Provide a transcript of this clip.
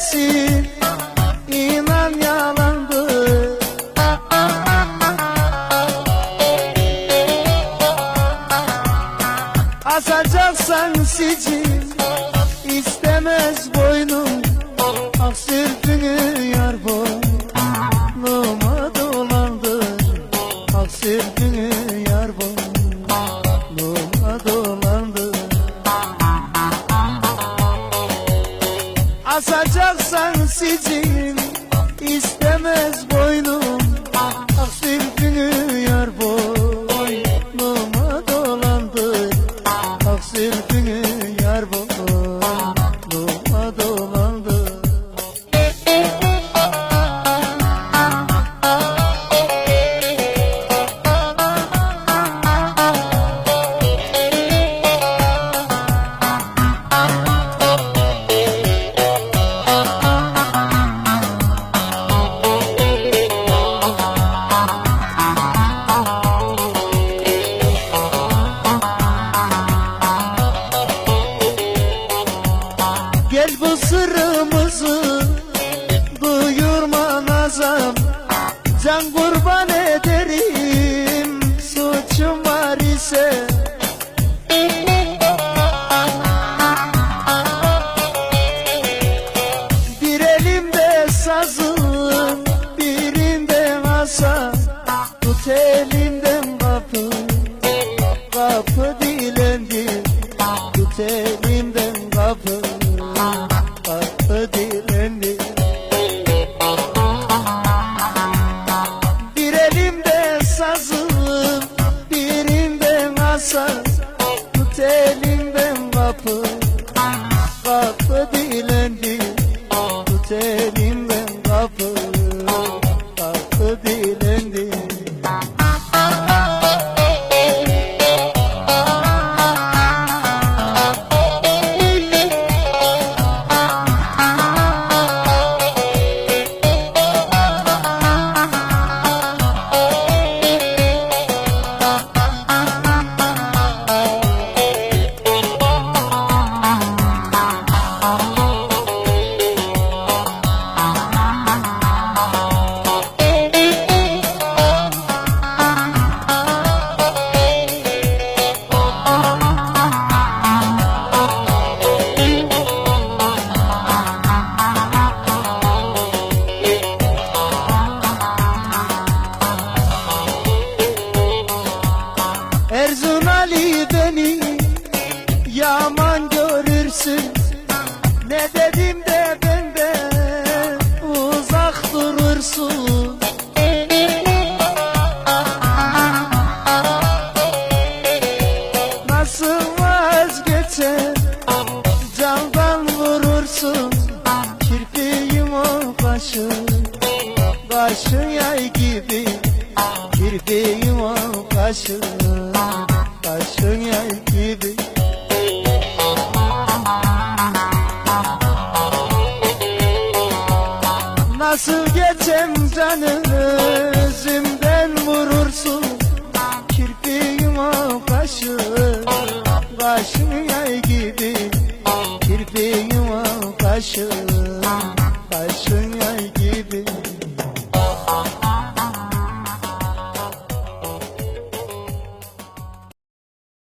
sensin inan yalandı Sicin istemez boynum kurban edeceğim. Görürsün Ne dedim de benden uzak durursun? Nasıl vazgeçer? Candan vurursun. Kirpiğim o kaşın Kaşın yay gibi. Kirpiğim o kaşın Kaşın yay gibi Nasıl geçem canım özümden vurursun? Kirpiğim o kaşın Kaşın yay gibi. Kirpiğim o